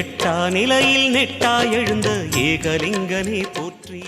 எட்டா நிலையில் நெட்டா எழுந்த ஏகலிங்கனே போற்றி.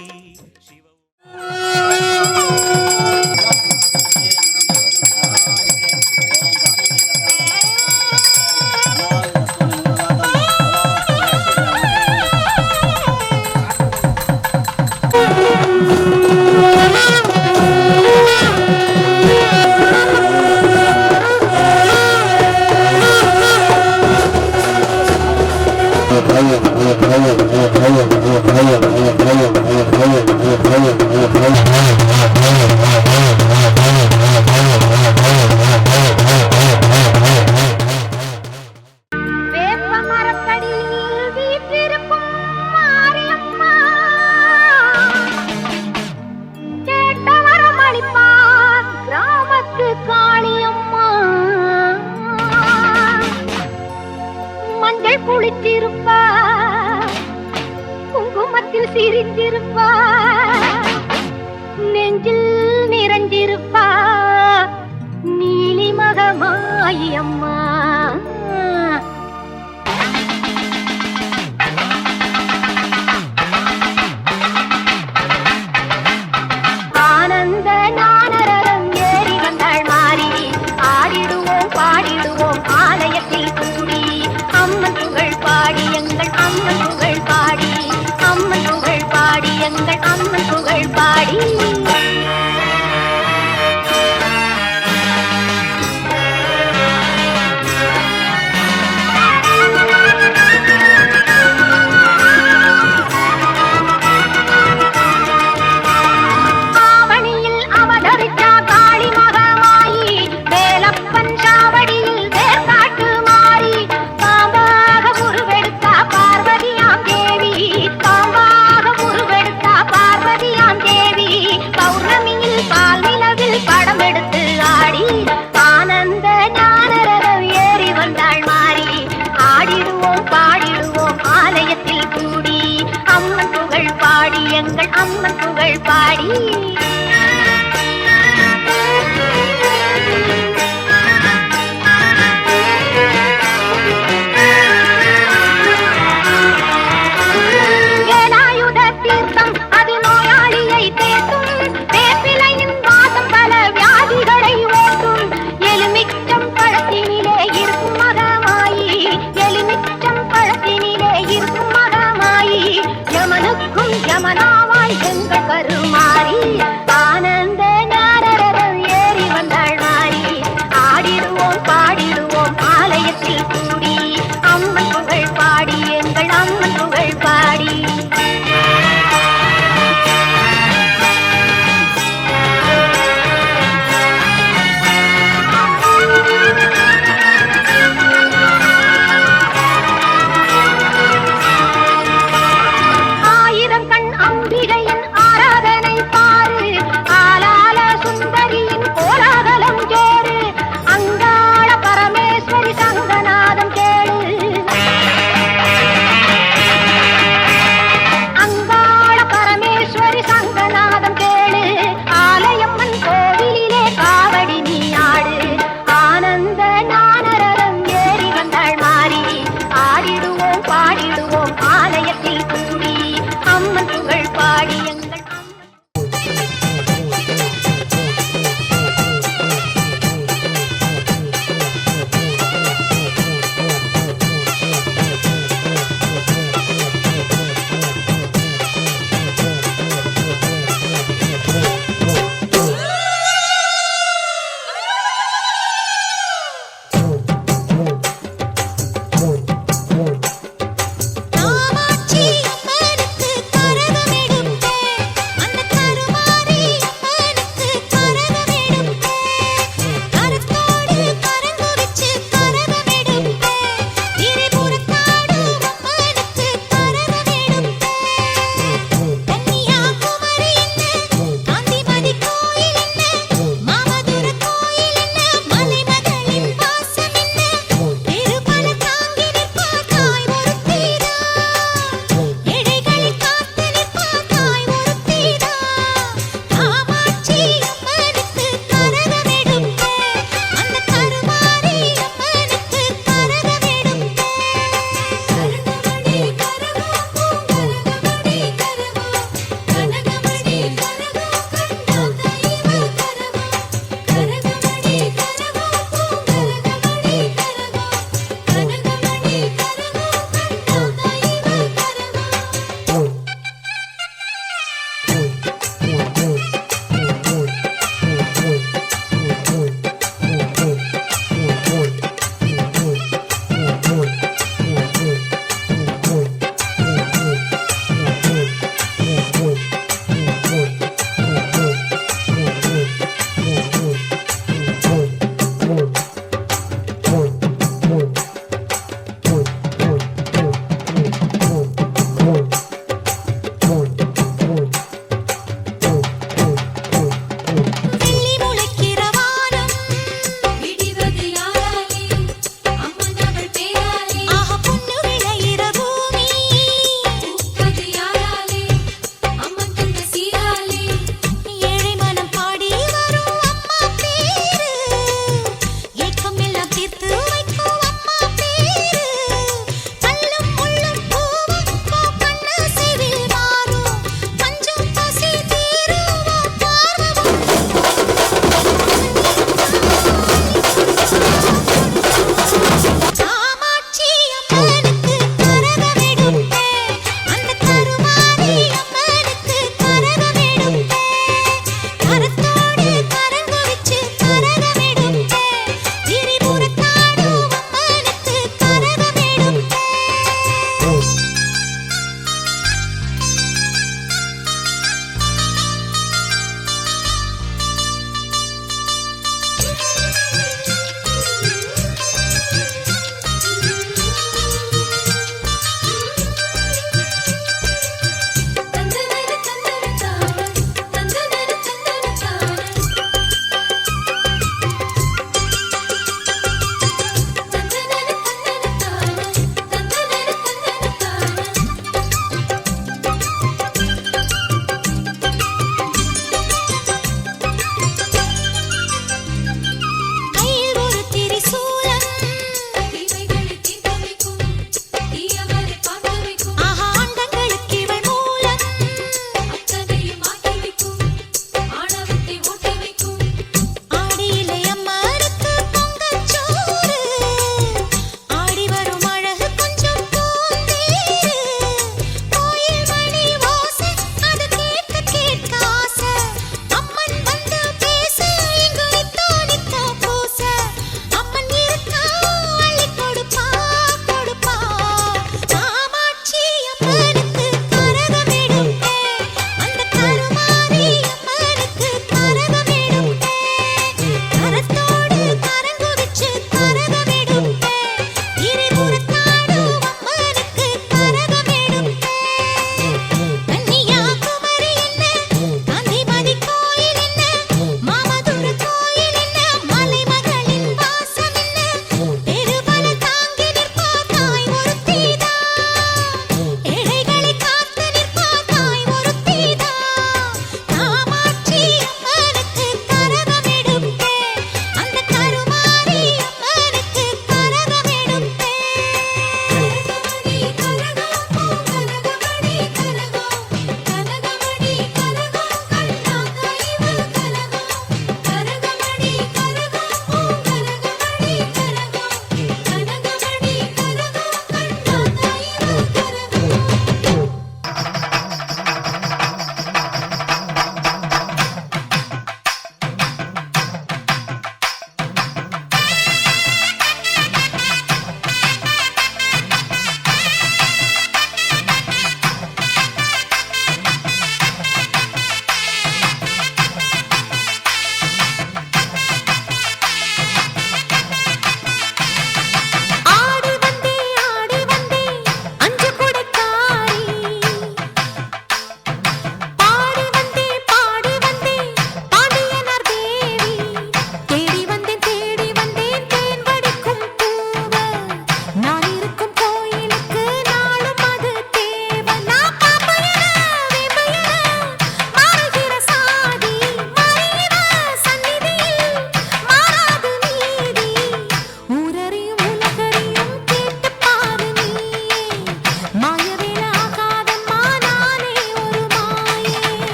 கங்கள் பாடி. い。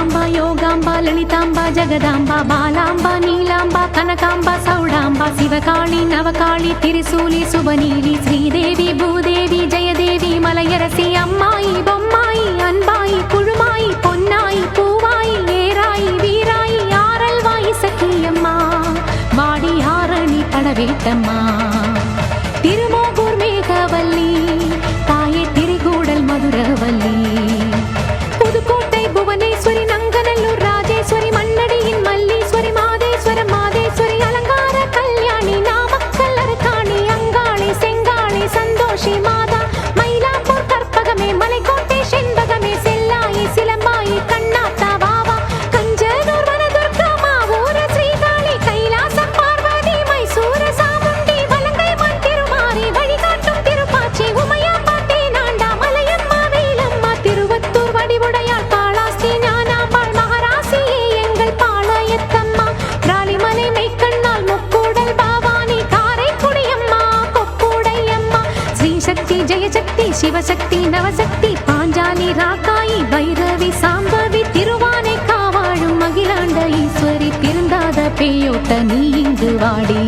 యోగాంబ యోగాంబ లలితాంబ జగదాంబ బాలాంబ నీలాంబ కనకాంబ సౌడాంబ శివకాళి నవకాళి తిరుసూలి సుబనీలి శ్రీదేవి భూదేవి జయదేవి మలయరసి అమ్మాయి బొమ్మ. சிவசக்தி நவசக்தி பாஞ்சாலி ராக்காயி பைரவி சாம்பவி திருவானை காவாழும் மகிழாண்ட ஈஸ்வரி திருந்தாத பேயோட்ட நீ இங்கு வாடி.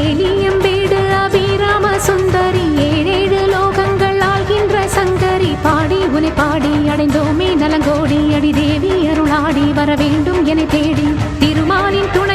வேலியம்பேடு அபிராம சுந்தரி ஏழேழு லோகங்கள் ஆகின்ற சங்கரி. பாடி உனை பாடி அடைந்தோமே நலங்கோடி அடி தேவி அருளாடி வர வேண்டும் என தேடி. திருமாலின் துணை